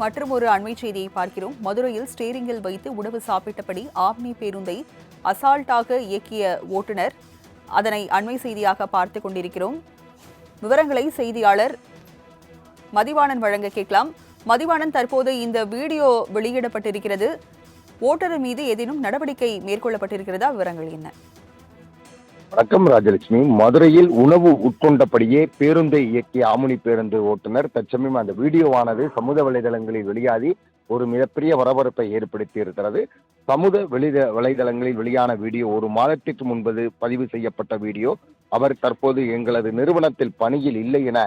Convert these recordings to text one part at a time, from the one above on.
மற்றும் ஒரு அண்மை செய்தியை பார்க்கிறோம். மதுரையில் ஸ்டேரிங்கில் வைத்து உணவு சாப்பிட்டபடி ஆம்னி பேருந்தை அசால்ட்டாக இயக்கிய ஓட்டுநர் அதனை அண்மை செய்தியாக பார்த்து கொண்டிருக்கிறோம். விவரங்களை செய்தியாளர் மதிவாணன் வழங்க கேட்கலாம். மதிவாணன் தற்போது இந்த வீடியோ வெளியிடப்பட்டிருக்கிறது. ஓட்டுநர் மீது ஏதேனும் நடவடிக்கை மேற்கொள்ளப்பட்டிருக்கிறதா? விவரங்கள் என்ன? வணக்கம் ராஜலட்சுமி. மதுரையில் உணவு உட்கொண்டபடியே பேருந்தை இயக்கிய ஆமுனி பேருந்து ஓட்டுநர் தற்சமயம் அந்த வீடியோவானது சமூக வலைதளங்களில் வெளியாகி ஒரு மிகப்பெரிய பரபரப்பை ஏற்படுத்தி இருக்கிறது. சமூக வெளித வலைதளங்களில் வெளியான வீடியோ ஒரு மாதத்திற்கு முன்பது பதிவு செய்யப்பட்ட வீடியோ. அவர் தற்போது எங்களது நிறுவனத்தில் பணியில் இல்லை என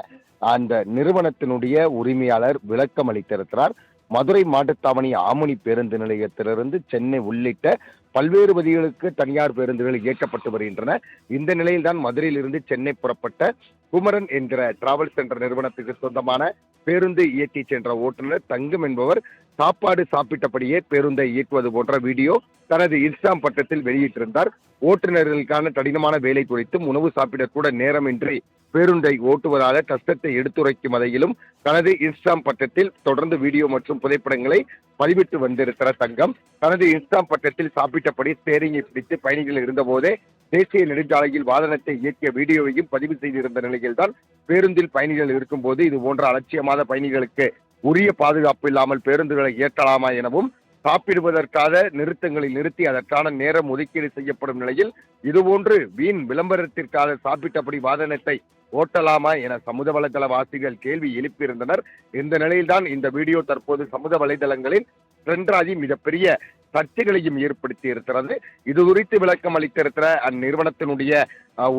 அந்த நிறுவனத்தினுடைய உரிமையாளர் விளக்கம் அளித்திருக்கிறார் மதுரை மாட்டுத்தாவணி ஆமணி பேருந்து நிலையத்திலிருந்து சென்னை உள்ளிட்ட பல்வேறு பகுதிகளுக்கு தனியார் பேருந்துகள் இயக்கப்பட்டு வருகின்றன. இந்த நிலையில்தான் மதுரையிலிருந்து சென்னை புறப்பட்ட குமரன் என்கிற டிராவல்ஸ் என்ற நிறுவனத்துக்கு சொந்தமான பேருந்து இயக்கி சென்ற ஓட்டுநர் தங்கம் என்பவர் சாப்பாடு சாப்பிட்டபடியே பேருந்தை இயக்குவது போன்ற வீடியோ தனது இன்ஸ்டாம் பட்டத்தில் வெளியிட்டிருந்தார். ஓட்டுநர்களுக்கான கடினமான வேலை குறித்தும் உணவு சாப்பிடக்கூட நேரமின்றி பேருந்தை ஓட்டுவதாக கஷ்டத்தை எடுத்துரைக்கும் வகையிலும் தனது இன்ஸ்டாம் பட்டத்தில் தொடர்ந்து வீடியோ மற்றும் புகைப்படங்களை பதிவிட்டு வந்திருக்கிற தங்கம் தனது இன்ஸ்டாம் பட்டத்தில் சாப்பிட்டபடி ஸ்டேரிங்கை பிடித்து பயணிகள் இருந்தபோதே தேசிய நெடுஞ்சாலையில் வாகனத்தை இயக்கிய வீடியோவையும் பதிவு செய்திருந்த நிலையில்தான் பேருந்தில் பயணிகள் இருக்கும்போது இது போன்ற அலட்சியமான பயணிகளுக்கு உரிய பாதுகாப்பு இல்லாமல் பேருந்துகளை இயக்கலாமா எனவும் சாப்பிடுவதற்காக நிறுத்தங்களில் நிறுத்தி அதற்கான நேரம் ஒதுக்கீடு செய்யப்படும் நிலையில் இதுபோன்று வீண் விளம்பரத்திற்காக சாப்பிட்டபடி வாகனத்தை ஓட்டலாமா என சமூக வலைதள வாசிகள் கேள்வி எழுப்பியிருந்தனர். இந்த நிலையில்தான் இந்த வீடியோ தற்போது சமூக வலைதளங்களில் ட்ரெண்டாகி மிகப்பெரிய சர்ச்சைகளையும் ஏற்படுத்தி இருக்கிறது. இது குறித்து விளக்கம் அளித்திருக்கிற அந்நிறுவனத்தினுடைய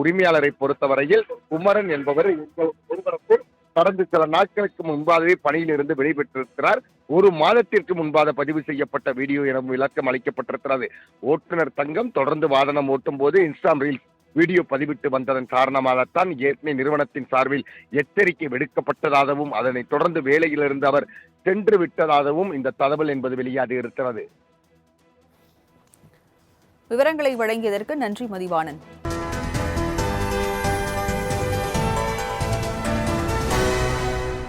உரிமையாளரை பொறுத்தவரையில் குமரன் என்பவர் நிறுவனத்தில் கடந்த சில நாட்களுக்கு முன்பாகவே பணியிலிருந்து வெளிப்பட்டிருக்கிறார் ஒரு மாதத்திற்கு முன்பாக பதிவு செய்யப்பட்ட வீடியோ என விளக்கம் அளிக்கப்பட்டிருக்கிறது. ஓட்டுநர் தங்கம் தொடர்ந்து வாகனம் ஓட்டும் போது இன்ஸ்டாம் ரீல்ஸ் வீடியோ பதிவிட்டு வந்ததன் காரணமாகத்தான் ஏற்கனவே நிறுவனத்தின் சார்பில் எச்சரிக்கை விடுக்கப்பட்டதாகவும் அதனைத் தொடர்ந்து வேலையிலிருந்து அவர் சென்று விட்டதாகவும் இந்த தகவல் என்பது வெளியாகி இருக்கிறது. விவரங்களை வழங்கியதற்கு நன்றி மதிவாணன்